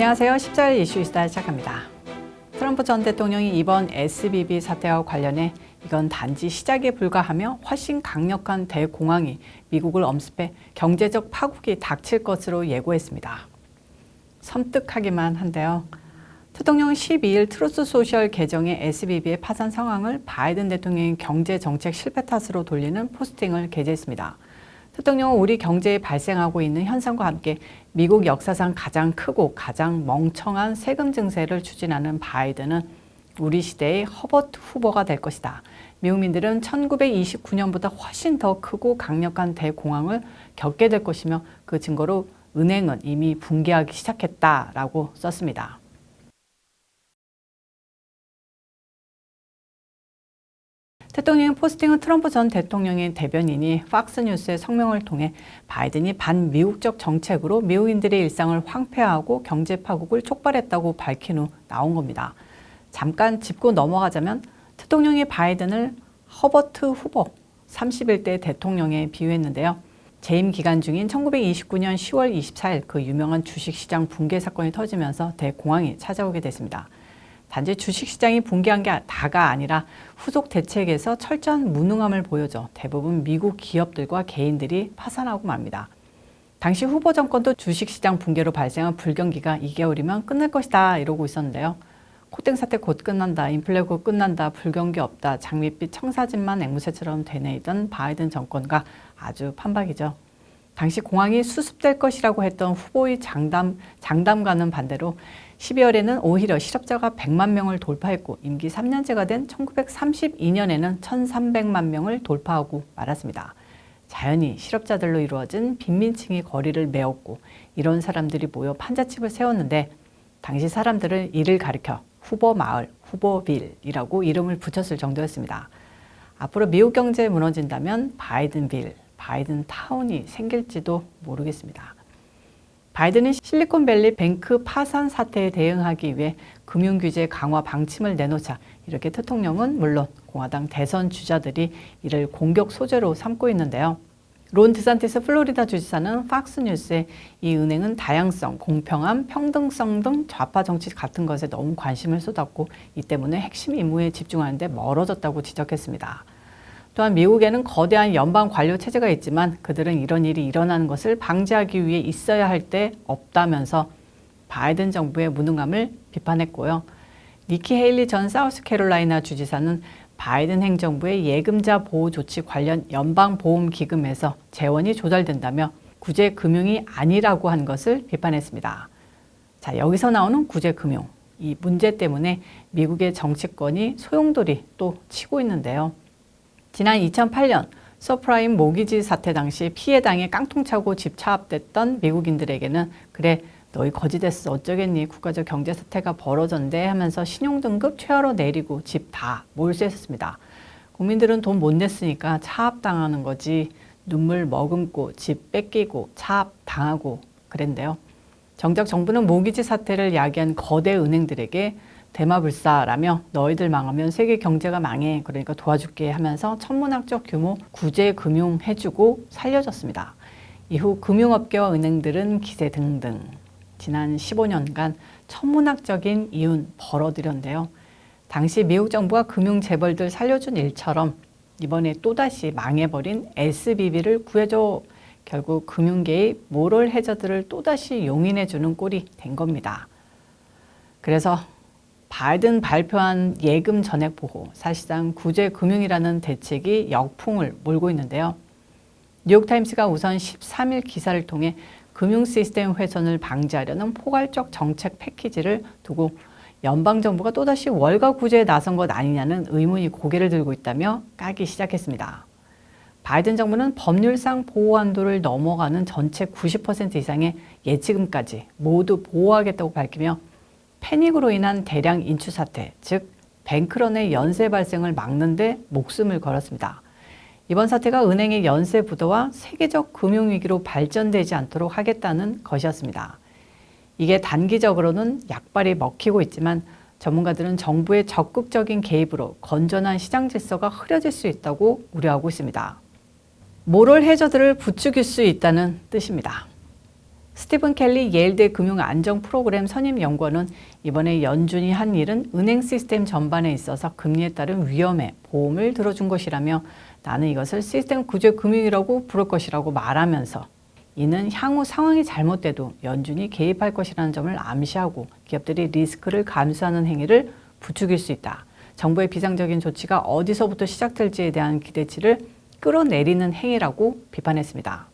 안녕하세요. 14일 이슈 이스타 시작합니다. 트럼프 전 대통령이 이번 SBB 사태와 관련해 이건 단지 시작에 불과하며 훨씬 강력한 대공황이 미국을 엄습해 경제적 파국이 닥칠 것으로 예고했습니다. 섬뜩하기만 한데요. 대통령은 12일 트루스 소셜 계정의 SBB의 파산 상황을 바이든 대통령의 경제 정책 실패 탓으로 돌리는 포스팅을 게재했습니다. 대통령은 우리 경제에 발생하고 있는 현상과 함께 미국 역사상 가장 크고 가장 멍청한 세금 증세를 추진하는 바이든은 우리 시대의 허버트 후보가 될 것이다. 미국민들은 1929년보다 훨씬 더 크고 강력한 대공황을 겪게 될 것이며 그 증거로 은행은 이미 붕괴하기 시작했다라고 썼습니다. 대통령의 포스팅은 트럼프 전 대통령의 대변인이 팍스뉴스의 성명을 통해 바이든이 반미국적 정책으로 미국인들의 일상을 황폐화하고 경제 파국을 촉발했다고 밝힌 후 나온 겁니다. 잠깐 짚고 넘어가자면 대통령이 바이든을 허버트 후보 31대 대통령에 비유했는데요. 재임 기간 중인 1929년 10월 24일 그 유명한 주식시장 붕괴 사건이 터지면서 대공황이 찾아오게 됐습니다. 단지 주식시장이 붕괴한 게 다가 아니라 후속 대책에서 철저한 무능함을 보여줘 대부분 미국 기업들과 개인들이 파산하고 맙니다. 당시 후보 정권도 주식시장 붕괴로 발생한 불경기가 2개월이면 끝날 것이다 이러고 있었는데요. 코땡 사태 곧 끝난다, 인플레 곧 끝난다, 불경기 없다, 장밋빛 청사진만 앵무새처럼 되뇌이던 바이든 정권과 아주 판박이죠. 당시 공항이 수습될 것이라고 했던 후보의 장담, 장담과는 반대로 12월에는 오히려 실업자가 100만 명을 돌파했고 임기 3년째가 된 1932년에는 1,300만 명을 돌파하고 말았습니다. 자연히 실업자들로 이루어진 빈민층이 거리를 메웠고 이런 사람들이 모여 판자집을 세웠는데 당시 사람들은 이를 가리켜 후보 마을, 후보빌이라고 이름을 붙였을 정도였습니다. 앞으로 미국 경제 무너진다면 바이든빌, 바이든 타운이 생길지도 모르겠습니다. 바이든은 실리콘밸리 뱅크 파산 사태에 대응하기 위해 금융 규제 강화 방침을 내놓자 이렇게 대통령은 물론 공화당 대선 주자들이 이를 공격 소재로 삼고 있는데요. 론 드산티스 플로리다 주지사는 팍스뉴스에 이 은행은 다양성, 공평함, 평등성 등 좌파 정치 같은 것에 너무 관심을 쏟았고 이 때문에 핵심 임무에 집중하는데 멀어졌다고 지적했습니다. 또한 미국에는 거대한 연방 관료 체제가 있지만 그들은 이런 일이 일어나는 것을 방지하기 위해 있어야 할 때 없다면서 바이든 정부의 무능함을 비판했고요. 니키 헤일리 전 사우스캐롤라이나 주지사는 바이든 행정부의 예금자 보호 조치 관련 연방 보험 기금에서 재원이 조달된다며 구제 금융이 아니라고 한 것을 비판했습니다. 자, 여기서 나오는 구제 금융. 이 문제 때문에 미국의 정치권이 소용돌이 또 치고 있는데요. 지난 2008년 서프라임 모기지 사태 당시 피해 당해 깡통차고 집 차압됐던 미국인들에게는 그래 너희 거지됐어 어쩌겠니 국가적 경제 사태가 벌어졌는데 하면서 신용등급 최하로 내리고 집 다 몰수했습니다. 국민들은 돈 못 냈으니까 차압당하는 거지 눈물 머금고 집 뺏기고 차압당하고 그랬는데요. 정작 정부는 모기지 사태를 야기한 거대 은행들에게 대마불사라며 너희들 망하면 세계 경제가 망해 그러니까 도와줄게 하면서 천문학적 규모 구제 금융 해주고 살려줬습니다. 이후 금융업계와 은행들은 기세 등등 지난 15년간 천문학적인 이윤 벌어들였는데요. 당시 미국 정부가 금융 재벌들 살려준 일처럼 이번에 또다시 망해버린 SBB를 구해줘 결국 금융계의 모럴 해저들을 또다시 용인해주는 꼴이 된 겁니다. 그래서 바이든 발표한 예금 전액 보호, 사실상 구제 금융이라는 대책이 역풍을 몰고 있는데요. 뉴욕타임스가 우선 13일 기사를 통해 금융 시스템 훼손을 방지하려는 포괄적 정책 패키지를 두고 연방정부가 또다시 월가 구제에 나선 것 아니냐는 의문이 고개를 들고 있다며 까기 시작했습니다. 바이든 정부는 법률상 보호 한도를 넘어가는 전체 90% 이상의 예치금까지 모두 보호하겠다고 밝히며 패닉으로 인한 대량 인출 사태, 즉 뱅크런의 연쇄 발생을 막는데 목숨을 걸었습니다. 이번 사태가 은행의 연쇄 부도와 세계적 금융위기로 발전되지 않도록 하겠다는 것이었습니다. 이게 단기적으로는 약발이 먹히고 있지만 전문가들은 정부의 적극적인 개입으로 건전한 시장 질서가 흐려질 수 있다고 우려하고 있습니다. 모럴 해저들을 부추길 수 있다는 뜻입니다. 스티븐 켈리 예일대 금융안정 프로그램 선임 연구원은 이번에 연준이 한 일은 은행 시스템 전반에 있어서 금리에 따른 위험에 보험을 들어준 것이라며 나는 이것을 시스템 구제 금융이라고 부를 것이라고 말하면서 이는 향후 상황이 잘못돼도 연준이 개입할 것이라는 점을 암시하고 기업들이 리스크를 감수하는 행위를 부추길 수 있다. 정부의 비상적인 조치가 어디서부터 시작될지에 대한 기대치를 끌어내리는 행위라고 비판했습니다.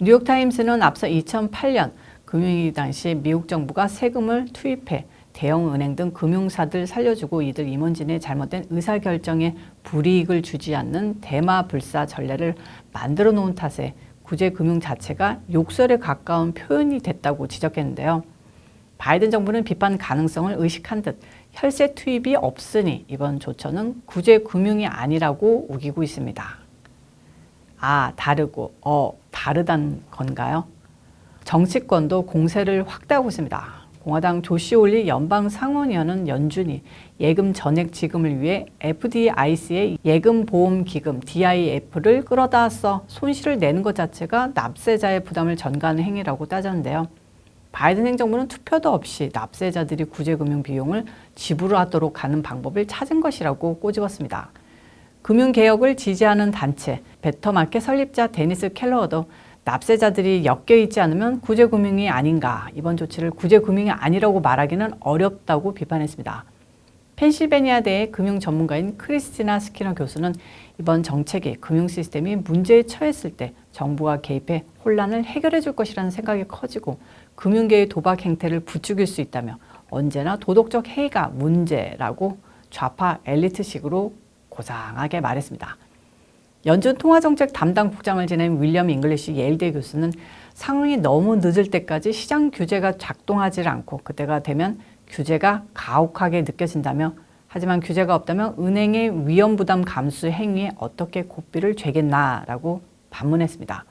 뉴욕타임스는 앞서 2008년 금융위기 당시 미국 정부가 세금을 투입해 대형 은행 등 금융사들 살려주고 이들 임원진의 잘못된 의사결정에 불이익을 주지 않는 대마불사 전례를 만들어 놓은 탓에 구제금융 자체가 욕설에 가까운 표현이 됐다고 지적했는데요. 바이든 정부는 비판 가능성을 의식한 듯 혈세 투입이 없으니 이번 조처는 구제금융이 아니라고 우기고 있습니다. 아, 다르고, 어, 다르단 건가요? 정치권도 공세를 확대하고 있습니다. 공화당 조시 올리 연방 상원의원은 연준이 예금 전액 지급을 위해 FDIC의 예금 보험 기금 DIF를 끌어다 써 손실을 내는 것 자체가 납세자의 부담을 전가하는 행위라고 따졌는데요. 바이든 행정부는 투표도 없이 납세자들이 구제금융 비용을 지불하도록 하는 방법을 찾은 것이라고 꼬집었습니다. 금융개혁을 지지하는 단체 베터마켓 설립자 데니스 켈러도 납세자들이 엮여 있지 않으면 구제금융이 아닌가 이번 조치를 구제금융이 아니라고 말하기는 어렵다고 비판했습니다. 펜실베니아 대의 금융 전문가인 크리스티나 스키너 교수는 이번 정책이 금융 시스템이 문제에 처했을 때 정부가 개입해 혼란을 해결해 줄 것이라는 생각이 커지고 금융계의 도박 행태를 부추길 수 있다며 언제나 도덕적 해이가 문제라고 좌파 엘리트식으로 고상하게 말했습니다. 연준 통화정책 담당 국장을 지낸 윌리엄 잉글리시 예일대 교수는 상황이 너무 늦을 때까지 시장 규제가 작동하지 않고 그때가 되면 규제가 가혹하게 느껴진다며 하지만 규제가 없다면 은행의 위험 부담 감수 행위에 어떻게 고삐를 죄겠나라고 반문했습니다.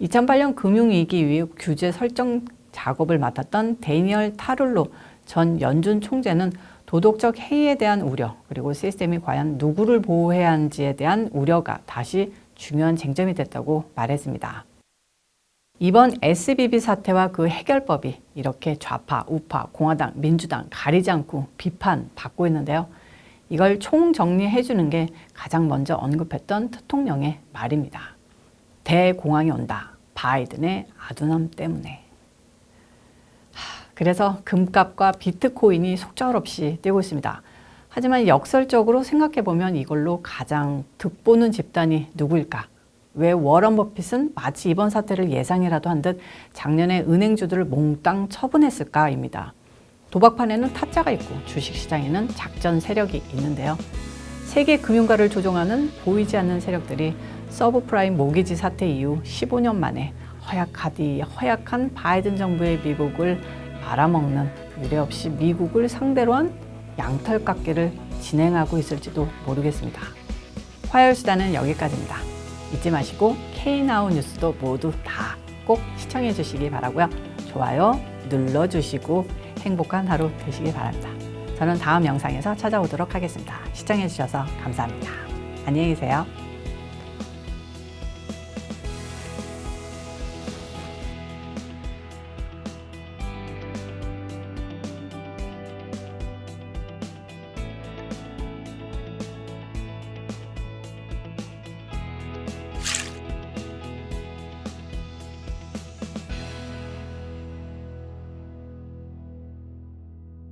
2008년 금융위기 이후 규제 설정 작업을 맡았던 데니얼 타룰로 전 연준 총재는 도덕적 해이에 대한 우려 그리고 시스템이 과연 누구를 보호해야 하는지에 대한 우려가 다시 중요한 쟁점이 됐다고 말했습니다. 이번 SBB 사태와 그 해결법이 이렇게 좌파, 우파, 공화당, 민주당 가리지 않고 비판받고 있는데요. 이걸 총정리해 주는 게 가장 먼저 언급했던 대통령의 말입니다. 대공황이 온다. 바이든의 아둔함 때문에. 그래서 금값과 비트코인이 속절없이 뛰고 있습니다. 하지만 역설적으로 생각해 보면 이걸로 가장 득보는 집단이 누구일까? 왜 워런 버핏은 마치 이번 사태를 예상이라도 한 듯 작년에 은행주들을 몽땅 처분했을까입니다. 도박판에는 타짜가 있고 주식시장에는 작전 세력이 있는데요. 세계 금융가를 조종하는 보이지 않는 세력들이 서브프라임 모기지 사태 이후 15년 만에 허약하디 허약한 바이든 정부의 미국을 말아먹는 유례 없이 미국을 상대로 한 양털 깎기를 진행하고 있을지도 모르겠습니다. 화요일 수다는 여기까지입니다. 잊지 마시고 K나우 뉴스도 모두 다 꼭 시청해 주시기 바라고요. 좋아요 눌러주시고 행복한 하루 되시기 바랍니다. 저는 다음 영상에서 찾아오도록 하겠습니다. 시청해 주셔서 감사합니다. 안녕히 계세요.